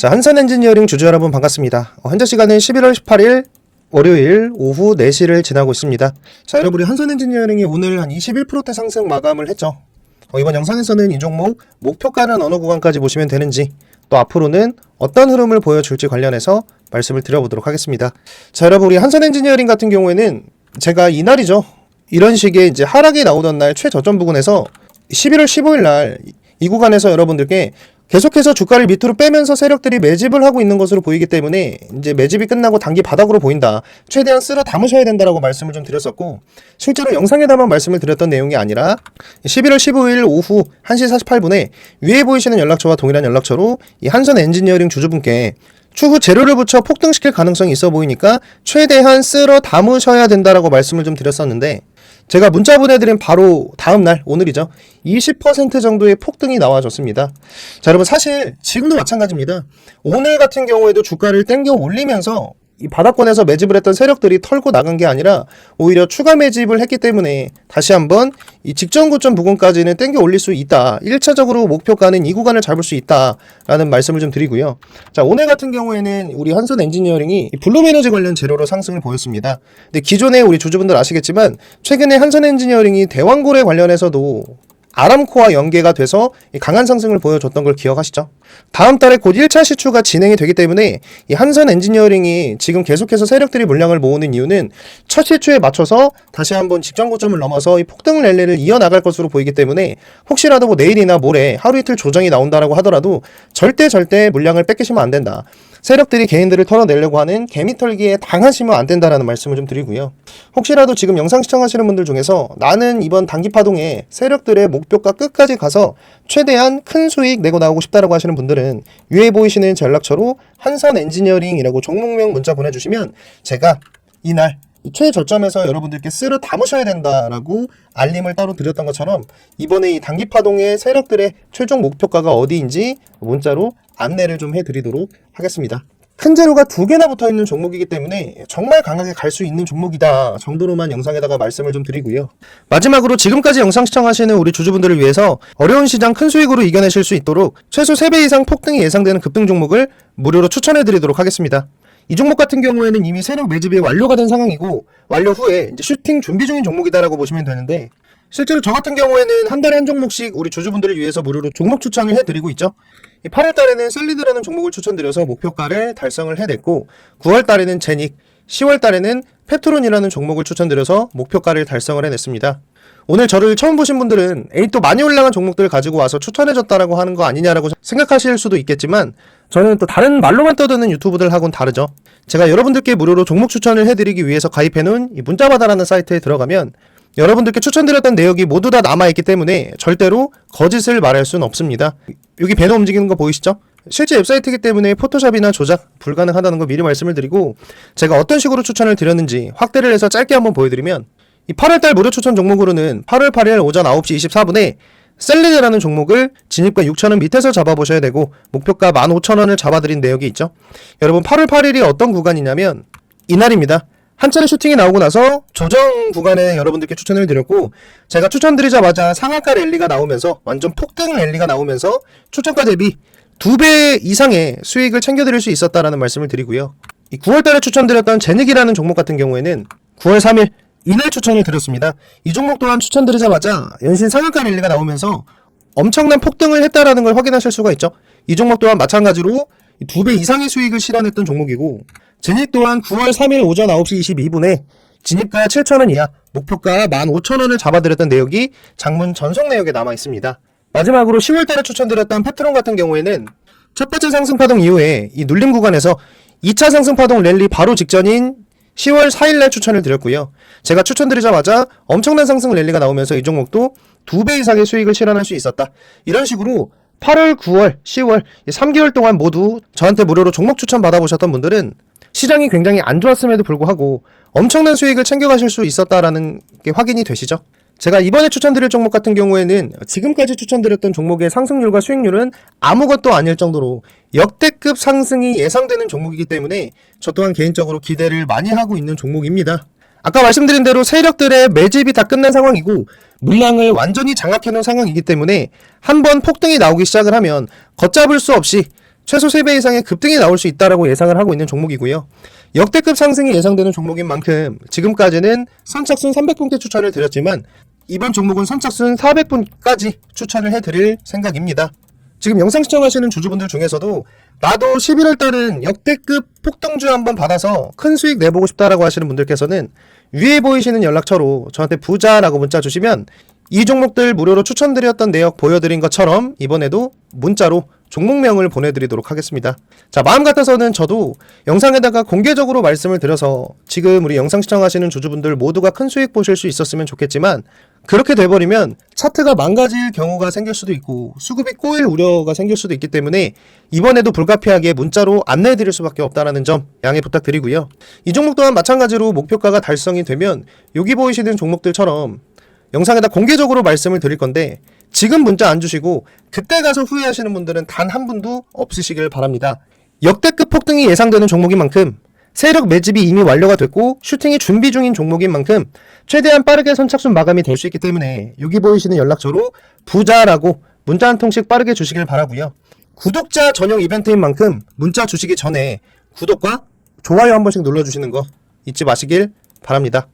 자, 한산 엔지니어링 주주 여러분 반갑습니다. 어, 현재 시간은 11월 18일 월요일 오후 4시를 지나고 있습니다. 자, 여러분, 우리 한산 엔지니어링이 오늘 한 21%대 상승 마감을 했죠. 어, 이번 영상에서는 이 종목 목표가는 어느 구간까지 보시면 되는지 또 앞으로는 어떤 흐름을 보여줄지 관련해서 말씀을 드려보도록 하겠습니다. 자, 여러분, 우리 한산 엔지니어링 같은 경우에는 제가 이날이죠. 이런 식의 이제 하락이 나오던 날 최저점 부근에서 11월 15일 날 이 구간에서 여러분들께 계속해서 주가를 밑으로 빼면서 세력들이 매집을 하고 있는 것으로 보이기 때문에 이제 매집이 끝나고 단기 바닥으로 보인다. 최대한 쓸어 담으셔야 된다라고 말씀을 좀 드렸었고 실제로 영상에다만 말씀을 드렸던 내용이 아니라 11월 15일 오후 1시 48분에 위에 보이시는 연락처와 동일한 연락처로 이 한선 엔지니어링 주주분께 추후 재료를 붙여 폭등시킬 가능성이 있어 보이니까 최대한 쓸어 담으셔야 된다라고 말씀을 좀 드렸었는데 제가 문자 보내드린 바로 다음날 오늘이죠. 20% 정도의 폭등이 나와줬습니다. 자 여러분 사실 지금도 마찬가지입니다. 오늘 같은 경우에도 주가를 땡겨 올리면서 이 바닥권에서 매집을 했던 세력들이 털고 나간 게 아니라 오히려 추가 매집을 했기 때문에 다시 한번 이 직전 고점 부근까지는 땡겨 올릴 수 있다. 1차적으로 목표가는 이 구간을 잡을 수 있다라는 말씀을 좀 드리고요. 자, 오늘 같은 경우에는 우리 한선 엔지니어링이 이 블루메너지 관련 재료로 상승을 보였습니다. 근데 기존에 우리 주주분들 아시겠지만 최근에 한선 엔지니어링이 대왕고래 관련해서도 아람코와 연계가 돼서 이 강한 상승을 보여줬던 걸 기억하시죠? 다음 달에 곧 1차 시추가 진행이 되기 때문에 이 한선 엔지니어링이 지금 계속해서 세력들이 물량을 모으는 이유는 첫 시추에 맞춰서 다시 한번 직전 고점을 넘어서 이 폭등 랠리를 이어나갈 것으로 보이기 때문에 혹시라도 뭐 내일이나 모레 하루 이틀 조정이 나온다라고 하더라도 절대 절대 물량을 뺏기시면 안 된다. 세력들이 개인들을 털어내려고 하는 개미털기에 당하시면 안 된다라는 말씀을 좀 드리고요. 혹시라도 지금 영상 시청하시는 분들 중에서 나는 이번 단기 파동에 세력들의 목표가 끝까지 가서 최대한 큰 수익 내고 나오고 싶다라고 하시는 분들 은 위에 보이시는 제 연락처로 한산 엔지니어링이라고 종목명 문자 보내주시면 제가 이날 이 최저점에서 여러분들께 쓸어 담으셔야 된다라고 알림을 따로 드렸던 것처럼 이번에 이 단기 파동의 세력들의 최종 목표가가 어디인지 문자로 안내를 좀 해드리도록 하겠습니다. 큰 재료가 두 개나 붙어 있는 종목이기 때문에 정말 강하게 갈 수 있는 종목이다 정도로만 영상에다가 말씀을 좀 드리고요. 마지막으로 지금까지 영상 시청하시는 우리 주주분들을 위해서 어려운 시장 큰 수익으로 이겨내실 수 있도록 최소 3배 이상 폭등이 예상되는 급등 종목을 무료로 추천해 드리도록 하겠습니다. 이 종목 같은 경우에는 이미 세력 매집이 완료가 된 상황이고 완료 후에 이제 슈팅 준비 중인 종목이다라고 보시면 되는데 실제로 저 같은 경우에는 한 달에 한 종목씩 우리 주주분들을 위해서 무료로 종목 추천을 해드리고 있죠. 8월 달에는 셀리드라는 종목을 추천드려서 목표가를 달성을 해냈고 9월 달에는 제닉, 10월 달에는 페트론이라는 종목을 추천드려서 목표가를 달성을 해냈습니다. 오늘 저를 처음 보신 분들은 에이 또 많이 올라간 종목들을 가지고 와서 추천해줬다라고 하는 거 아니냐라고 생각하실 수도 있겠지만 저는 또 다른 말로만 떠드는 유튜브들하고는 다르죠. 제가 여러분들께 무료로 종목 추천을 해드리기 위해서 가입해놓은 이 문자바다라는 사이트에 들어가면 여러분들께 추천드렸던 내역이 모두 다 남아있기 때문에 절대로 거짓을 말할 수는 없습니다. 여기 배너 움직이는 거 보이시죠? 실제 웹사이트이기 때문에 포토샵이나 조작 불가능하다는 거 미리 말씀을 드리고 제가 어떤 식으로 추천을 드렸는지 확대를 해서 짧게 한번 보여드리면 이 8월달 무료 추천 종목으로는 8월 8일 오전 9시 24분에 셀리드라는 종목을 진입가 6천원 밑에서 잡아보셔야 되고 목표가 15,000원을 잡아드린 내역이 있죠. 여러분 8월 8일이 어떤 구간이냐면 이날입니다. 한 차례 슈팅이 나오고 나서 조정 구간에 여러분들께 추천을 드렸고 제가 추천드리자마자 상한가 랠리가 나오면서 완전 폭등 랠리가 나오면서 추천가 대비 두 배 이상의 수익을 챙겨드릴 수 있었다라는 말씀을 드리고요. 이 9월달에 추천드렸던 제닉이라는 종목 같은 경우에는 9월 3일 이날 추천을 드렸습니다. 이 종목 또한 추천드리자마자 연신 상한가 랠리가 나오면서 엄청난 폭등을 했다라는 걸 확인하실 수가 있죠. 이 종목 또한 마찬가지로 두 배 이상의 수익을 실현했던 종목이고 제닉 또한 9월 3일 오전 9시 22분에 진입가 7,000원 이하, 목표가 15,000원을 잡아드렸던 내역이 장문 전송 내역에 남아 있습니다. 마지막으로 10월달에 추천드렸던 페트론 같은 경우에는 첫 번째 상승 파동 이후에 이 눌림 구간에서 2차 상승 파동 랠리 바로 직전인 10월 4일날 추천을 드렸고요. 제가 추천드리자마자 엄청난 상승 랠리가 나오면서 이 종목도 두배 이상의 수익을 실현할 수 있었다. 이런 식으로 8월, 9월, 10월 3개월 동안 모두 저한테 무료로 종목 추천 받아보셨던 분들은 시장이 굉장히 안 좋았음에도 불구하고 엄청난 수익을 챙겨가실 수 있었다라는 게 확인이 되시죠? 제가 이번에 추천드릴 종목 같은 경우에는 지금까지 추천드렸던 종목의 상승률과 수익률은 아무것도 아닐 정도로 역대급 상승이 예상되는 종목이기 때문에 저 또한 개인적으로 기대를 많이 하고 있는 종목입니다. 아까 말씀드린 대로 세력들의 매집이 다 끝난 상황이고 물량을 완전히 장악해 놓은 상황이기 때문에 한번 폭등이 나오기 시작을 하면 걷잡을 수 없이 최소 3배 이상의 급등이 나올 수 있다라고 예상을 하고 있는 종목이고요. 역대급 상승이 예상되는 종목인 만큼 지금까지는 선착순 300분께 추천을 드렸지만 이번 종목은 선착순 400분까지 추천을 해드릴 생각입니다. 지금 영상 시청하시는 주주분들 중에서도 나도 11월 달은 역대급 폭등주 한번 받아서 큰 수익 내보고 싶다라고 하시는 분들께서는 위에 보이시는 연락처로 저한테 부자라고 문자 주시면 이 종목들 무료로 추천드렸던 내역 보여드린 것처럼 이번에도 문자로 종목명을 보내드리도록 하겠습니다. 자, 마음 같아서는 저도 영상에다가 공개적으로 말씀을 드려서 지금 우리 영상 시청하시는 주주분들 모두가 큰 수익 보실 수 있었으면 좋겠지만 그렇게 돼버리면 차트가 망가질 경우가 생길 수도 있고 수급이 꼬일 우려가 생길 수도 있기 때문에 이번에도 불가피하게 문자로 안내해 드릴 수밖에 없다라는 점 양해 부탁드리고요. 이 종목 또한 마찬가지로 목표가가 달성이 되면 여기 보이시는 종목들처럼 영상에다 공개적으로 말씀을 드릴 건데 지금 문자 안 주시고 그때 가서 후회하시는 분들은 단 한 분도 없으시길 바랍니다. 역대급 폭등이 예상되는 종목인 만큼 세력 매집이 이미 완료가 됐고 슈팅이 준비 중인 종목인 만큼 최대한 빠르게 선착순 마감이 될 수 있기 때문에 여기 보이시는 연락처로 부자라고 문자 한 통씩 빠르게 주시길 바라고요. 구독자 전용 이벤트인 만큼 문자 주시기 전에 구독과 좋아요 한 번씩 눌러주시는 거 잊지 마시길 바랍니다.